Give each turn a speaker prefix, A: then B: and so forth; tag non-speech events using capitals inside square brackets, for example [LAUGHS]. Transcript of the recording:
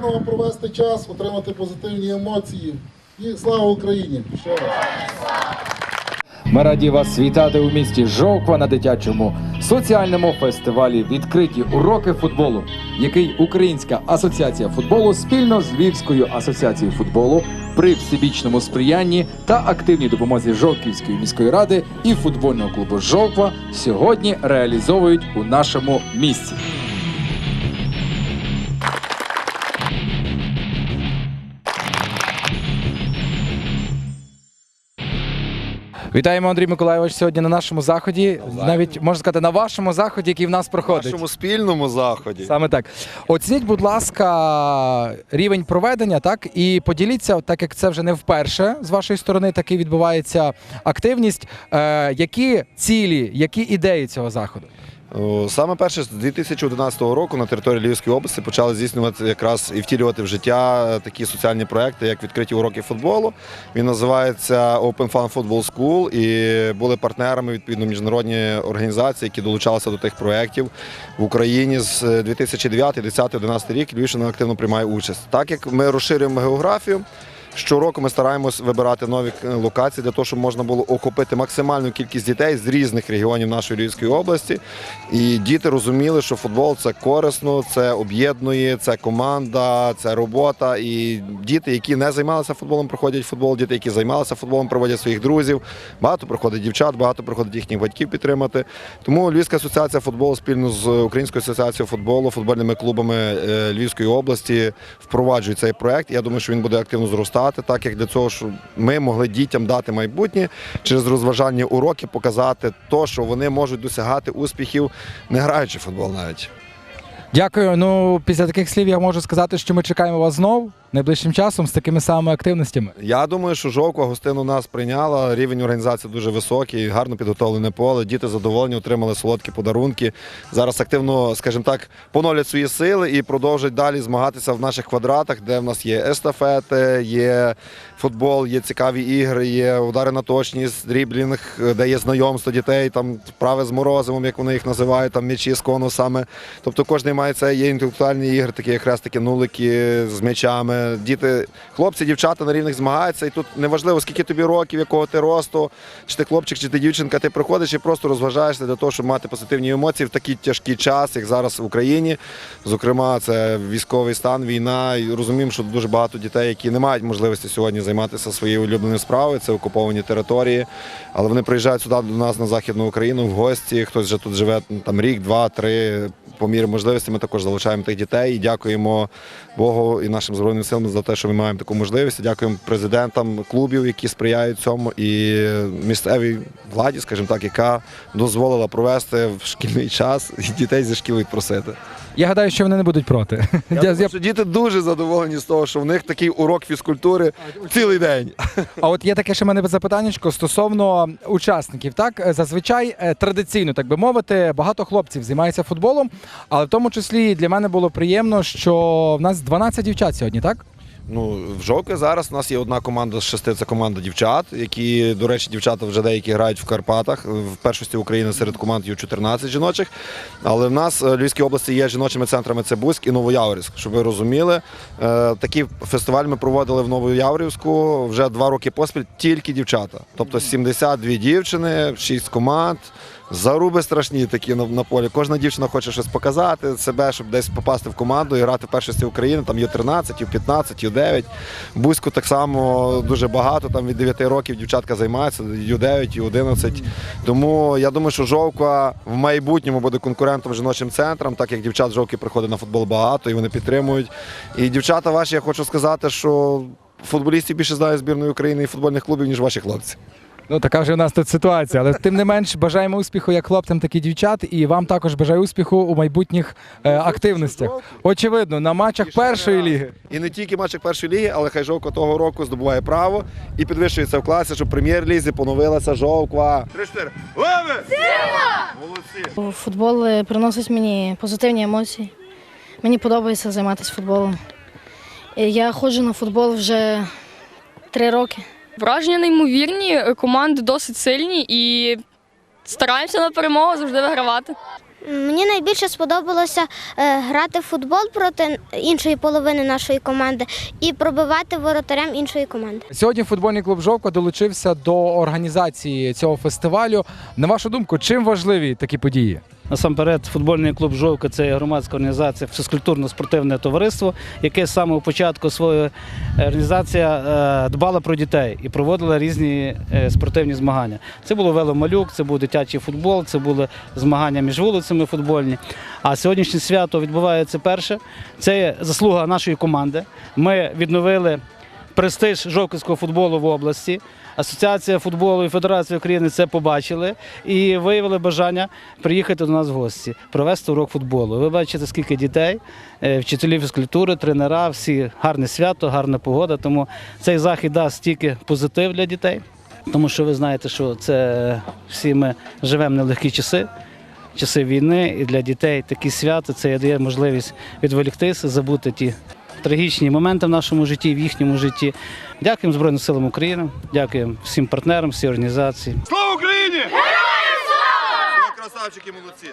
A: гарно провести час, отримати позитивні емоції. І слава Україні! Ще раз.
B: Ми раді вас вітати у місті Жовква на дитячому соціальному фестивалі Відкриті уроки футболу, який Українська асоціація футболу спільно з Львівською асоціацією футболу при всебічному сприянні та активній допомозі Жовківської міської ради і футбольного клубу Жовква сьогодні реалізовують у нашому місті. Вітаємо Андрій Миколайович сьогодні на нашому заході. Навіть можна сказати, на вашому заході, який в нас
C: проходить.
B: проходить.
C: нашому спільному заході.
B: Саме так. Оцініть, будь ласка, рівень проведення, так і поділіться, так як це вже не вперше з вашої сторони, таки відбувається активність. Е, які цілі, які ідеї цього заходу?
C: Саме перше з 2011 року на території Львівської області почали здійснювати якраз і втілювати в життя е, такі соціальні проекти, як відкриті уроки футболу. Він називається Open Fun Football School і були партнерами відповідно міжнародні організації, які долучалися до тих проєктів в Україні з 2009, 10, 11 рік. Львівщина активно приймає участь. Так як ми розширюємо географію. Щороку ми стараємось вибирати нові е, локації для того, щоб можна було охопити максимальну кількість дітей з різних регіонів нашої Львівської області. І діти розуміли, що футбол це корисно, це об'єднує, це команда, це робота. І діти, які не займалися футболом, проходять футбол. Діти, які займалися футболом, проводять своїх друзів. Багато приходить дівчат, багато приходить їхніх батьків підтримати. Тому Львівська асоціація футболу спільно з Українською асоціацією футболу, футбольними клубами е, Львівської області впроваджують цей проект. Я думаю, що він буде активно зростати, так як для цього, щоб ми могли дітям дати майбутнє через розважальні уроки, показати то, що вони можуть досягати успіхів, не граючи в футбол навіть.
B: Дякую. Ну, після таких слів я можу сказати, що ми чекаємо вас знов найближчим часом з такими самими активностями.
C: Я думаю, що Жовква гостину нас прийняла. Рівень організації дуже високий, гарно підготовлене поле. Діти задоволені, отримали солодкі подарунки. Зараз активно, скажімо так, поновлять свої сили і продовжують далі змагатися в наших квадратах, де в нас є естафети, є футбол, є цікаві ігри, є удари на точність, дріблінг, де є знайомство дітей, там вправи з морозивом, як вони їх називають, там м'ячі з конусами. Тобто кожен має це, є інтелектуальні ігри, такі як хрестики, нулики з м'ячами. Діти, хлопці, дівчата на рівних змагаються. І тут неважливо, скільки тобі років, якого ти росту, чи ти хлопчик, чи ти дівчинка, ти приходиш і просто розважаєшся для того, щоб мати позитивні емоції в такий тяжкий час, як зараз в Україні. Зокрема, це військовий стан, війна. І розуміємо, що дуже багато дітей, які не мають можливості сьогодні займатися своєю улюбленою справою, це окуповані території. Але вони приїжджають сюди до нас на Західну Україну в гості. Хтось вже тут живе там рік, два, три. По мірі можливості ми також залучаємо тих дітей і дякуємо Богу і нашим збройним силам за те, що ми маємо таку можливість. Дякуємо президентам клубів, які сприяють цьому, і місцевій владі, скажімо так, яка дозволила провести в шкільний час і дітей зі шкіл відпросити.
B: Я гадаю, що вони не будуть проти.
C: Я [LAUGHS] думаю, що діти дуже задоволені з того, що в них такий урок фізкультури цілий день.
B: А от є таке ще в мене запитання стосовно учасників. Так зазвичай е, традиційно, так би мовити, багато хлопців займається футболом, але в тому числі для мене було приємно, що в нас 12 дівчат сьогодні, так?
C: Ну, в Жовкві зараз у нас є одна команда з шести, це команда дівчат, які, до речі, дівчата вже деякі грають в Карпатах. В першості України серед команд є 14 жіночих. Але в нас е, в Львівській області є жіночими центрами це Бузьк і Новояворівськ. Щоб ви розуміли, Е, такий фестиваль ми проводили в Новояворівську вже два роки поспіль, тільки дівчата. Тобто 72 дівчини, 6 команд. Заруби страшні такі на, на полі. Кожна дівчина хоче щось показати себе, щоб десь попасти в команду і грати в першості України. Там Ю-13, Ю-15, Ю-9. Бузьку так само дуже багато. Там від 9 років дівчатка займається, Ю-9, Ю-11. Тому я думаю, що Жовка в майбутньому буде конкурентом жіночим центром, так як дівчат Жовки приходить на футбол багато і вони підтримують. І дівчата ваші, я хочу сказати, що футболістів більше знає збірної України і футбольних клубів, ніж ваші хлопці.
B: Ну така вже у нас тут ситуація. Але тим не менш бажаємо успіху як хлопцям, так і дівчат. І вам також бажаю успіху у майбутніх е, активностях. Очевидно, на матчах першої ліги.
C: І не тільки матчах першої ліги, але хай Жовква того року здобуває право і підвищується в класі, щоб в прем'єр-лізі поновилася Жовква. Три-чотири. Леви! Молодці!
D: Футбол е, приносить мені позитивні емоції. Мені подобається займатися футболом. Е, Я ходжу на футбол вже три роки.
E: Враження неймовірні, команди досить сильні і стараємося на перемогу завжди вигравати. Мені найбільше сподобалося е, грати в футбол проти іншої половини нашої команди і пробивати воротарям іншої команди.
B: Сьогодні футбольний клуб Жовка долучився до організації цього фестивалю. На вашу думку, чим важливі такі події?
F: Насамперед, футбольний клуб Жовка це громадська організація, фізкультурно-спортивне товариство, яке з самого початку своєї організація е, дбала про дітей і проводила різні е, спортивні змагання. Це було веломалюк, це був дитячий футбол, це були змагання між вулицями футбольні. А сьогоднішнє свято відбувається перше. Це заслуга нашої команди. Ми відновили престиж жовківського футболу в області. Асоціація футболу і Федерація України це побачили і виявили бажання приїхати до нас в гості, провести урок футболу. Ви бачите, скільки дітей, е, вчителі фізкультури, тренера, всі гарне свято, гарна погода. Тому цей захід дасть тільки позитив для дітей, тому що ви знаєте, що це всі ми живемо нелегкі часи. Часи війни і для дітей такі свята це дає можливість відволіктися, забути ті трагічні моменти в нашому житті, в їхньому житті. Дякуємо Збройним силам України, дякуємо всім партнерам, всій організації.
C: Слава Україні! Героям слава! Красавчики молодці!